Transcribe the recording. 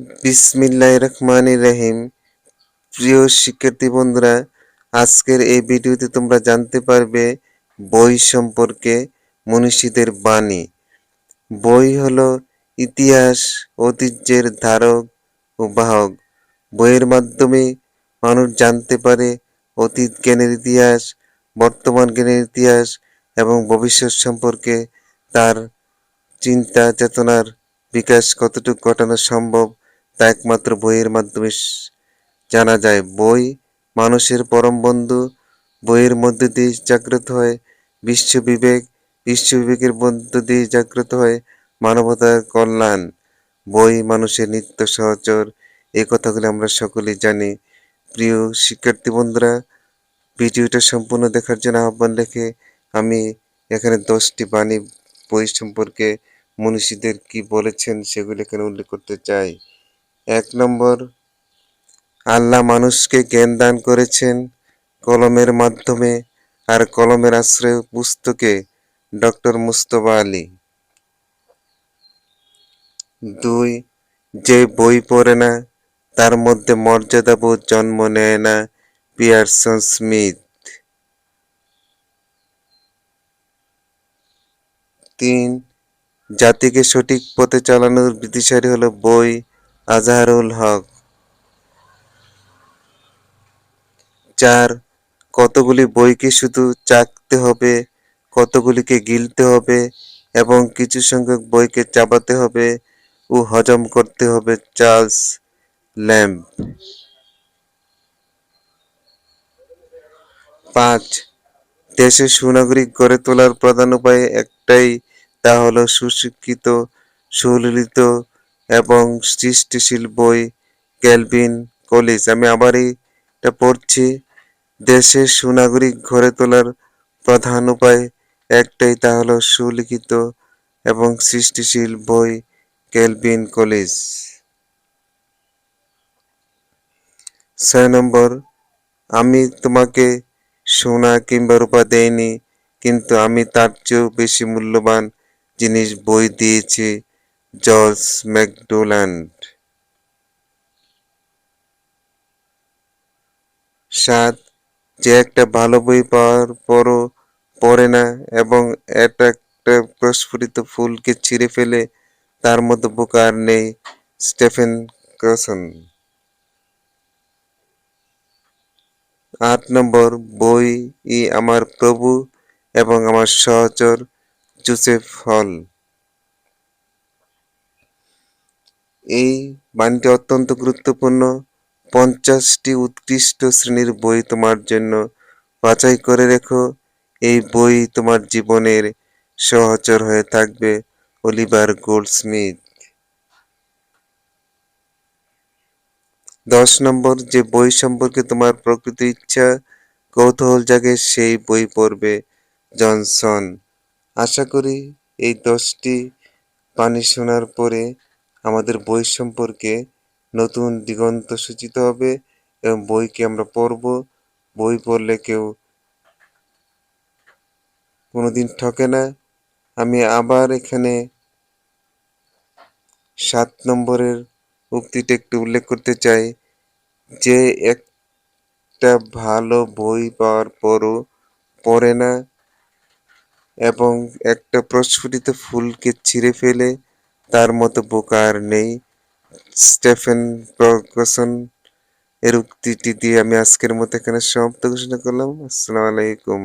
বিসমিল্লাহ রহমান রহিম। প্রিয় শিক্ষার্থী বন্ধুরা, আজকের এই ভিডিওতে তোমরা জানতে পারবে বই সম্পর্কে মনীষীদের বাণী। বই হলো ইতিহাস, ঐতিহ্যের ধারক ও বাহক। বইয়ের মাধ্যমে মানুষ জানতে পারে অতীত জ্ঞানের ইতিহাস, বর্তমান জ্ঞানের ইতিহাস এবং ভবিষ্যৎ সম্পর্কে তার চিন্তা চেতনার বিকাশ কতটুকু ঘটানো সম্ভব তা একমাত্র বইয়ের মাধ্যমে জানা যায়। বই মানুষের পরম বন্ধু। বইয়ের মধ্যে দিয়ে জাগ্রত হয় বিশ্ব বিশ্ববিবেক বিশ্ববিবেকের মধ্য দিয়ে জাগ্রত হয় মানবতার কল্যাণ। বই মানুষের নিত্য সহচর। এই কথাগুলি আমরা সকলেই জানি। প্রিয় শিক্ষার্থী বন্ধুরা, ভিডিওটা সম্পূর্ণ দেখার জন্য আহ্বান রেখে আমি এখানে দশটি বাণী বই সম্পর্কে মনীষীদের কি বলেছেন সেগুলি এখানে উল্লেখ করতে চাই। এক নম্বর, আল্লাহ মানুষকে জ্ঞান দান করেছেন কলমের মাধ্যমে আর কলমের আশ্রয় পুস্তকে ডক্টর মুস্তফা আলী। দুই, যে বই পড়ে না, তার মধ্যে মর্যাদাবোধ জন্ম নেয় না পিয়ারসন স্মিথ। তিন, জাতিকে সঠিক পথে চালানোর বিদিশারি হলো বই আজহারুল হক চার কতগুলি বইকে শুধু চাকতে হবে, কতগুলিকে গিলতে হবে এবং কিছু সংখ্যক বইকে চাবাতে হবে ও হজম করতে হবে চার্লস ল্যাম্প। পাঁচ দেশে সুনাগরিক গড়ে তোলার প্রধান উপায় একটাই, তা হলো সুশিক্ষিত, সুললিত এবং সৃষ্টিশীল বই ক্যালভিন কলিজ। আমি আবারই এটা পড়ছি। দেশের সুনাগরিক গড়ে তোলার প্রধান উপায় একটাই, তা হলো সুলিখিত এবং সৃষ্টিশীল বই ক্যালভিন কলেজ। ছয় নম্বর, আমি তোমাকে সোনা কিংবা রূপা দেইনি, কিন্তু আমি তার চেয়েও বেশি মূল্যবান জিনিস বই দিয়েছি। জর্জ ম্যাকডোল্যান্ড সাত, যে একটা ভালো বই পাওয়ার পরও পড়ে না এবং এটা একটা প্রস্ফুটিত ফুলকে ছিঁড়ে ফেলে তার মতো বোকা আর নেই স্টেফেন ক্রসন আট নম্বর, বই ই আমার প্রভু এবং আমার সহচর জোসেফ হল। এই বাণীটি অত্যন্ত গুরুত্বপূর্ণ। পঞ্চাশটি উৎকৃষ্ট শ্রেণির বই তোমার জন্য। বাছাই করে রেখো। এই বই তোমার জীবনের সহচর হয়ে থাকবে। Oliver Goldsmith. দশ নম্বর, যে বই সম্পর্কে তোমার প্রকৃত ইচ্ছা, কৌতূহল জাগে সেই বই পড়বে জনসন। আশা করি এই দশটি পানি শোনার পরে আমাদের বই সম্পর্কে নতুন দিগন্ত সূচিত হবে এবং বইকে আমরা পড়ব। বই পড়লে কেউ কোনোদিন ঠকে না। আমি আবার এখানে সাত নম্বরের উক্তিটা একটু উল্লেখ করতে চাই, যে একটা ভালো বই পাওয়ার পরও পড়ে না এবং একটা প্রস্ফুটিত ফুলকে ছিঁড়ে ফেলে তার মতো বোকা আর নেই। স্টেফেন প্রকসন এর উক্তিটি দিয়ে আমি আজকের মতো এখানে সমাপ্ত ঘোষণা করলাম। আসসালামু আলাইকুম।